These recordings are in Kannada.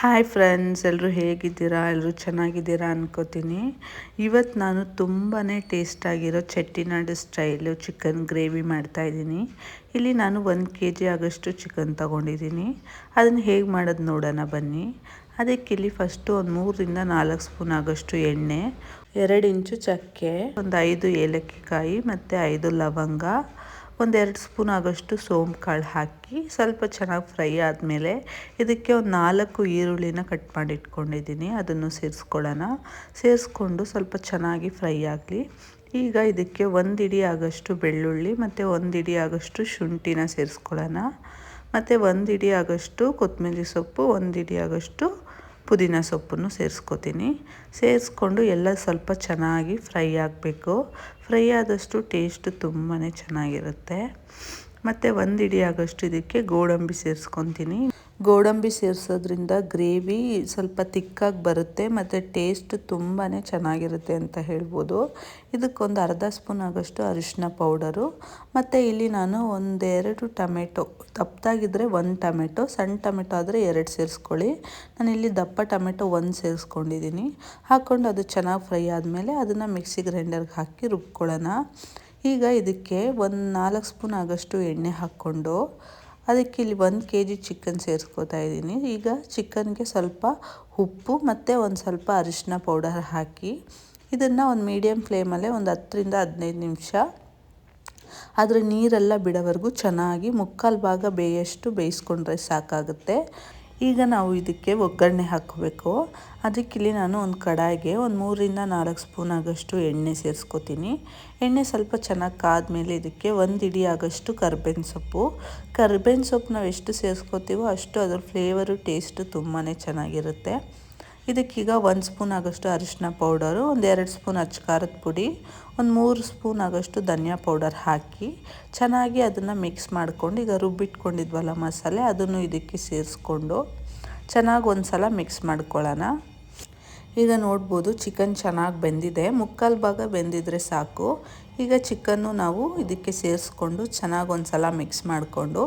ಹಾಯ್ ಫ್ರೆಂಡ್ಸ್ ಎಲ್ಲರೂ ಹೇಗಿದ್ದೀರಾ? ಎಲ್ಲರೂ ಚೆನ್ನಾಗಿದ್ದೀರಾ ಅನ್ಕೋತೀನಿ. ಇವತ್ತು ನಾನು ತುಂಬಾ ಟೇಸ್ಟಾಗಿರೋ ಚಟ್ಟಿನಾಡು ಸ್ಟೈಲು ಚಿಕನ್ ಗ್ರೇವಿ ಮಾಡ್ತಾಯಿದ್ದೀನಿ ಇಲ್ಲಿ ನಾನು ಒಂದು ಕೆ ಜಿ ಆಗೋಷ್ಟು ಚಿಕನ್ ತೊಗೊಂಡಿದ್ದೀನಿ. ಅದನ್ನು ಹೇಗೆ ಮಾಡೋದು ನೋಡೋಣ ಬನ್ನಿ. ಅದಕ್ಕೆ ಇಲ್ಲಿ ಫಸ್ಟು ಒಂದು ಮೂರರಿಂದ ನಾಲ್ಕು ಸ್ಪೂನ್ ಆಗೋಷ್ಟು ಎಣ್ಣೆ, ಎರಡು ಇಂಚು ಚಕ್ಕೆ, ಒಂದು ಐದು ಏಲಕ್ಕಿ ಕಾಯಿ ಮತ್ತು ಐದು ಲವಂಗ ಒಂದೆರಡು ಸ್ಪೂನ್ ಆಗೋಷ್ಟು ಸೋಂಪು ಕಾಳು ಹಾಕಿ ಸ್ವಲ್ಪ ಚೆನ್ನಾಗಿ ಫ್ರೈ ಆದಮೇಲೆ ಇದಕ್ಕೆ ಒಂದು ನಾಲ್ಕು ಈರುಳ್ಳಿನ ಕಟ್ ಮಾಡಿ ಇಟ್ಕೊಂಡಿದ್ದೀನಿ, ಅದನ್ನು ಸೇರಿಸ್ಕೊಳ್ಳೋಣ. ಸೇರಿಸ್ಕೊಂಡು ಸ್ವಲ್ಪ ಚೆನ್ನಾಗಿ ಫ್ರೈ ಆಗಲಿ. ಈಗ ಇದಕ್ಕೆ ಒಂದು ಇಡಿ ಆಗೋಷ್ಟು ಬೆಳ್ಳುಳ್ಳಿ ಮತ್ತು ಒಂದು ಇಡಿ ಆಗೋಷ್ಟು ಶುಂಠಿನ ಸೇರಿಸ್ಕೊಳ್ಳೋಣ. ಮತ್ತು ಒಂದು ಇಡಿ ಆಗೋಷ್ಟು ಕೊತ್ತಂಬರಿ ಸೊಪ್ಪು, ಒಂದು ಇಡಿ ಆಗೋಷ್ಟು ಪುದೀನ ಸೊಪ್ಪನ್ನು ಸೇರಿಸ್ಕೋತೀನಿ. ಸೇರಿಸ್ಕೊಂಡು ಎಲ್ಲ ಸ್ವಲ್ಪ ಚೆನ್ನಾಗಿ ಫ್ರೈ ಆಗಬೇಕು. ಫ್ರೈ ಆದಷ್ಟು ಟೇಸ್ಟು ತುಂಬಾ ಚೆನ್ನಾಗಿರುತ್ತೆ. ಮತ್ತು ಒಂದು ಆಗೋಷ್ಟು ಇದಕ್ಕೆ ಗೋಡಂಬಿ ಸೇರಿಸ್ಕೊತೀನಿ. ಗೋಡಂಬಿ ಸೇರಿಸೋದ್ರಿಂದ ಗ್ರೇವಿ ಸ್ವಲ್ಪ ತಿಕ್ಕಾಗಿ ಬರುತ್ತೆ ಮತ್ತು ಟೇಸ್ಟ್ ತುಂಬಾ ಚೆನ್ನಾಗಿರುತ್ತೆ ಅಂತ ಹೇಳ್ಬೋದು. ಇದಕ್ಕೊಂದು ಅರ್ಧ ಸ್ಪೂನ್ ಆಗೋಷ್ಟು ಅರಿಶಿನ ಪೌಡರು. ಮತ್ತು ಇಲ್ಲಿ ನಾನು ಒಂದೆರಡು ಟೊಮೆಟೊ ದಪ್ಪದಾಗಿದ್ದರೆ ಒಂದು ಟೊಮೆಟೊ, ಸಣ್ಣ ಟೊಮೆಟೊ ಆದರೆ ಎರಡು ಸೇರಿಸ್ಕೊಳ್ಳಿ. ನಾನು ಇಲ್ಲಿ ದಪ್ಪ ಟೊಮೆಟೊ ಒಂದು ಸೇರಿಸ್ಕೊಂಡಿದ್ದೀನಿ. ಹಾಕ್ಕೊಂಡು ಅದು ಚೆನ್ನಾಗಿ ಫ್ರೈ ಆದಮೇಲೆ ಅದನ್ನು ಮಿಕ್ಸಿ ಗ್ರೈಂಡರ್ಗೆ ಹಾಕಿ ರುಬ್ಕೊಳ್ಳೋಣ. ಈಗ ಇದಕ್ಕೆ ಒಂದು ನಾಲ್ಕು ಸ್ಪೂನ್ ಆಗೋಷ್ಟು ಎಣ್ಣೆ ಹಾಕ್ಕೊಂಡು ಅದಕ್ಕೆ ಇಲ್ಲಿ ಒಂದು ಕೆ ಜಿ ಚಿಕನ್ ಸೇರಿಸ್ಕೋತಾ ಇದ್ದೀನಿ. ಈಗ ಚಿಕನ್ಗೆ ಸ್ವಲ್ಪ ಉಪ್ಪು ಮತ್ತು ಒಂದು ಸ್ವಲ್ಪ ಅರಿಶಿನ ಪೌಡರ್ ಹಾಕಿ ಇದನ್ನು ಒಂದು ಮೀಡಿಯಮ್ ಫ್ಲೇಮಲ್ಲೇ ಒಂದು ಹತ್ತರಿಂದ ಹದಿನೈದು ನಿಮಿಷ ಅದರ ನೀರೆಲ್ಲ ಬಿಡೋವರೆಗೂ ಚೆನ್ನಾಗಿ ಮುಕ್ಕಾಲು ಭಾಗ ಬೇಯಷ್ಟು ಬೇಯಿಸ್ಕೊಂಡ್ರೆ ಸಾಕಾಗುತ್ತೆ. ಈಗ ನಾವು ಇದಕ್ಕೆ ಒಗ್ಗರಣೆ ಹಾಕಬೇಕು. ಅದಕ್ಕಿಲ್ಲಿ ನಾನು ಒಂದು ಕಡಾಯಿಗೆ ಒಂದು ಮೂರಿಂದ ನಾಲ್ಕು ಸ್ಪೂನ್ ಆಗೋಷ್ಟು ಎಣ್ಣೆ ಸೇರಿಸ್ಕೊತೀನಿ. ಎಣ್ಣೆ ಸ್ವಲ್ಪ ಚೆನ್ನಾಗಿ ಕಾದ್ಮೇಲೆ ಇದಕ್ಕೆ ಒಂದು ಇಡಿ ಆಗೋಷ್ಟು ಕರ್ಬೇವಿನ ಸೊಪ್ಪು. ಕರ್ಬೇವಿನ ಸೊಪ್ಪು ನಾವು ಎಷ್ಟು ಸೇರಿಸ್ಕೋತೀವೋ ಅಷ್ಟು ಅದ್ರ ಫ್ಲೇವರು ಟೇಸ್ಟು ತುಂಬಾ ಚೆನ್ನಾಗಿರುತ್ತೆ. ಇದಕ್ಕೀಗ ಒಂದು ಸ್ಪೂನ್ ಆಗೋಷ್ಟು ಅರಿಶಿನ ಪೌಡರು, ಒಂದು ಎರಡು ಸ್ಪೂನ್ ಅಚ್ಚಕಾರದ ಪುಡಿ, ಒಂದು ಮೂರು ಸ್ಪೂನ್ ಆಗೋಷ್ಟು ಧನಿಯಾ ಪೌಡರ್ ಹಾಕಿ ಚೆನ್ನಾಗಿ ಅದನ್ನು ಮಿಕ್ಸ್ ಮಾಡ್ಕೊಂಡು ಈಗ ರುಬ್ಬಿಟ್ಕೊಂಡಿದ್ವಲ್ಲ ಮಸಾಲೆ, ಅದನ್ನು ಇದಕ್ಕೆ ಸೇರಿಸ್ಕೊಂಡು ಚೆನ್ನಾಗಿ ಒಂದು ಸಲ ಮಿಕ್ಸ್ ಮಾಡ್ಕೊಳ್ಳೋಣ. ಈಗ ನೋಡ್ಬೋದು ಚಿಕನ್ ಚೆನ್ನಾಗಿ ಬೆಂದಿದೆ, ಮುಕ್ಕಾಲು ಭಾಗ ಬೆಂದಿದ್ರೆ ಸಾಕು. ಈಗ ಚಿಕನ್ನು ನಾವು ಇದಕ್ಕೆ ಸೇರಿಸ್ಕೊಂಡು ಚೆನ್ನಾಗಿ ಒಂದು ಸಲ ಮಿಕ್ಸ್ ಮಾಡಿಕೊಂಡು,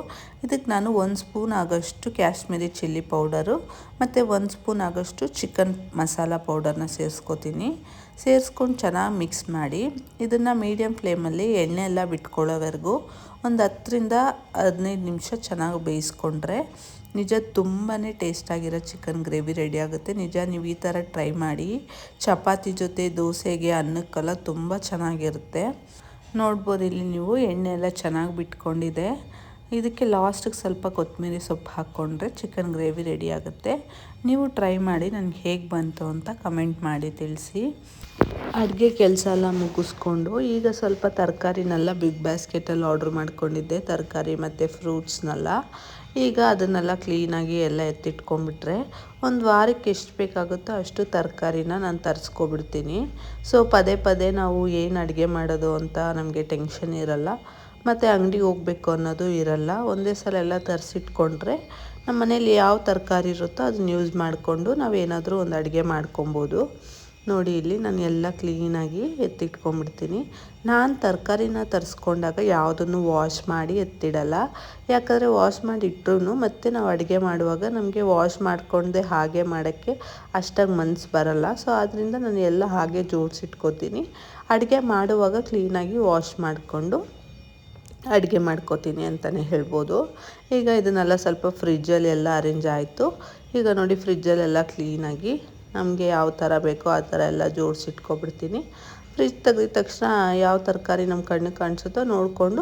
ಇದಕ್ಕೆ ನಾನು ಒಂದು ಸ್ಪೂನ್ ಆಗೋಷ್ಟು ಕ್ಯಾಶ್ಮೀರಿ ಚಿಲ್ಲಿ ಪೌಡರು ಮತ್ತು ಒಂದು ಸ್ಪೂನ್ ಆಗೋಷ್ಟು ಚಿಕನ್ ಮಸಾಲ ಪೌಡರ್ನ ಸೇರಿಸ್ಕೊತೀನಿ. ಸೇರಿಸ್ಕೊಂಡು ಚೆನ್ನಾಗಿ ಮಿಕ್ಸ್ ಮಾಡಿ, ಇದನ್ನು ಮೀಡಿಯಮ್ ಫ್ಲೇಮಲ್ಲಿ ಎಣ್ಣೆ ಎಲ್ಲ ಬಿಟ್ಕೊಳ್ಳೋವರೆಗೂ ಒಂದು ಹತ್ತರಿಂದ ಹದಿನೈದು ನಿಮಿಷ ಚೆನ್ನಾಗಿ ಬೇಯಿಸ್ಕೊಂಡ್ರೆ ನಿಜ ತುಂಬಾ ಟೇಸ್ಟಾಗಿರೋ ಚಿಕನ್ ಗ್ರೇವಿ ರೆಡಿ ಆಗುತ್ತೆ. ನಿಜ ನೀವು ಈ ಥರ ಟ್ರೈ ಮಾಡಿ, ಚಪಾತಿ ಜೊತೆ ದೋಸೆಗೆ ಅನ್ನಕ್ಕೆಲ್ಲ ತುಂಬ ಚೆನ್ನಾಗಿರುತ್ತೆ. ನೋಡ್ಬೋದು, ಇಲ್ಲಿ ನೀವು ಎಣ್ಣೆ ಎಲ್ಲ ಚೆನ್ನಾಗಿ ಬಿಟ್ಕೊಂಡಿದೆ. ಇದಕ್ಕೆ ಲಾಸ್ಟಿಗೆ ಸ್ವಲ್ಪ ಕೊತ್ತಂಬರಿ ಸೊಪ್ಪು ಹಾಕ್ಕೊಂಡ್ರೆ ಚಿಕನ್ ಗ್ರೇವಿ ರೆಡಿ ಆಗುತ್ತೆ. ನೀವು ಟ್ರೈ ಮಾಡಿ, ನನಗೆ ಹೇಗೆ ಬಂತು ಅಂತ ಕಮೆಂಟ್ ಮಾಡಿ ತಿಳಿಸಿ. ಅಡುಗೆ ಕೆಲಸ ಎಲ್ಲ ಮುಗಿಸ್ಕೊಂಡು, ಈಗ ಸ್ವಲ್ಪ ತರಕಾರಿನೆಲ್ಲ ಬಿಗ್ ಬ್ಯಾಸ್ಕೆಟಲ್ಲಿ ಆರ್ಡ್ರ್ ಮಾಡ್ಕೊಂಡಿದ್ದೆ. ತರಕಾರಿ ಮತ್ತು ಫ್ರೂಟ್ಸ್ನೆಲ್ಲ. ಈಗ ಅದನ್ನೆಲ್ಲ ಕ್ಲೀನಾಗಿ ಎಲ್ಲ ಎತ್ತಿಟ್ಕೊಂಡ್ಬಿಟ್ರೆ ಒಂದು ವಾರಕ್ಕೆ ಎಷ್ಟು ಬೇಕಾಗುತ್ತೋ ಅಷ್ಟು ತರಕಾರಿನ ನಾನು ತರಿಸ್ಕೊಬಿಡ್ತೀನಿ. ಸೊ ಪದೇ ಪದೇ ನಾವು ಏನು ಅಡುಗೆ ಮಾಡೋದು ಅಂತ ನಮಗೆ ಟೆನ್ಷನ್ ಇರಲ್ಲ. ಮತ್ತು ಅಂಗಡಿಗೆ ಹೋಗ್ಬೇಕು ಅನ್ನೋದು ಇರಲ್ಲ. ಒಂದೇ ಸಲ ಎಲ್ಲ ತರಿಸಿಟ್ಕೊಂಡ್ರೆ ನಮ್ಮ ಮನೇಲಿ ಯಾವ ತರಕಾರಿ ಇರುತ್ತೋ ಅದನ್ನ ಯೂಸ್ ಮಾಡಿಕೊಂಡು ನಾವೇನಾದರೂ ಒಂದು ಅಡುಗೆ ಮಾಡ್ಕೊಬೋದು. ನೋಡಿ, ಇಲ್ಲಿ ನಾನು ಎಲ್ಲ ಕ್ಲೀನಾಗಿ ಎತ್ತಿಟ್ಕೊಂಡ್ಬಿಡ್ತೀನಿ. ನಾನು ತರಕಾರಿನ ತರಿಸ್ಕೊಂಡಾಗ ಯಾವುದನ್ನು ವಾಶ್ ಮಾಡಿ ಎತ್ತಿಡಲ್ಲ. ಯಾಕಂದರೆ ವಾಶ್ ಮಾಡಿ ಇಟ್ಟರು ಮತ್ತೆ ನಾವು ಅಡುಗೆ ಮಾಡುವಾಗ ನಮಗೆ ವಾಶ್ ಮಾಡಿಕೊಂಡೆ ಹಾಗೆ ಮಾಡೋಕ್ಕೆ ಅಷ್ಟಾಗಿ ಮನ್ಸು ಬರಲ್ಲ. ಸೊ ಆದ್ದರಿಂದ ನಾನು ಎಲ್ಲ ಹಾಗೆ ಜೋಡಿಸಿಟ್ಕೋತೀನಿ. ಅಡುಗೆ ಮಾಡುವಾಗ ಕ್ಲೀನಾಗಿ ವಾಶ್ ಮಾಡಿಕೊಂಡು ಅಡುಗೆ ಮಾಡ್ಕೋತೀನಿ ಅಂತಲೇ ಹೇಳ್ಬೋದು. ಈಗ ಇದನ್ನೆಲ್ಲ ಸ್ವಲ್ಪ ಫ್ರಿಜ್ಜಲ್ಲಿ ಎಲ್ಲ ಅರೇಂಜ್ ಆಯಿತು. ಈಗ ನೋಡಿ ಫ್ರಿಜ್ಜಲ್ಲೆಲ್ಲ ಕ್ಲೀನಾಗಿ ನಮಗೆ ಯಾವ ಥರ ಬೇಕೋ ಆ ಥರ ಎಲ್ಲ ಜೋಡಿಸಿಟ್ಕೊಬಿಡ್ತೀನಿ ಫ್ರಿಜ್ ತೆಗೆದ ತಕ್ಷಣ ಯಾವ ತರಕಾರಿ ನಮ್ಮ ಕಣ್ಣಿಗೆ ಕಾಣಿಸುತ್ತೋ ನೋಡಿಕೊಂಡು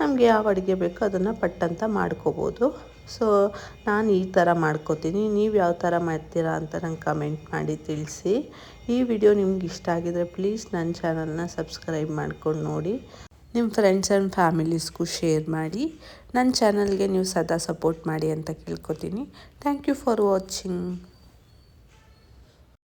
ನಮಗೆ ಯಾವ ಅಡುಗೆ ಬೇಕೋ ಅದನ್ನು ಪಟ್ಟಂತ ಮಾಡ್ಕೋಬೋದು. ಸೊ ನಾನು ಈ ಥರ ಮಾಡ್ಕೋತೀನಿ. ನೀವು ಯಾವ ಥರ ಮಾಡ್ತೀರಾ ಅಂತ ನಂಗೆ ಕಮೆಂಟ್ ಮಾಡಿ ತಿಳಿಸಿ. ಈ ವಿಡಿಯೋ ನಿಮ್ಗೆ ಇಷ್ಟ ಆಗಿದರೆ ಪ್ಲೀಸ್ ನನ್ನ ಚಾನಲ್ನ ಸಬ್ಸ್ಕ್ರೈಬ್ ಮಾಡ್ಕೊಂಡು ನೋಡಿ. ನಿಮ್ಮ ಫ್ರೆಂಡ್ಸ್ ಆ್ಯಂಡ್ ಫ್ಯಾಮಿಲೀಸ್ಗೂ ಶೇರ್ ಮಾಡಿ. ನನ್ನ ಚಾನಲ್ಗೆ ನೀವು ಸದಾ ಸಪೋರ್ಟ್ ಮಾಡಿ ಅಂತ ಕೇಳ್ಕೊತೀನಿ. Thank you for watching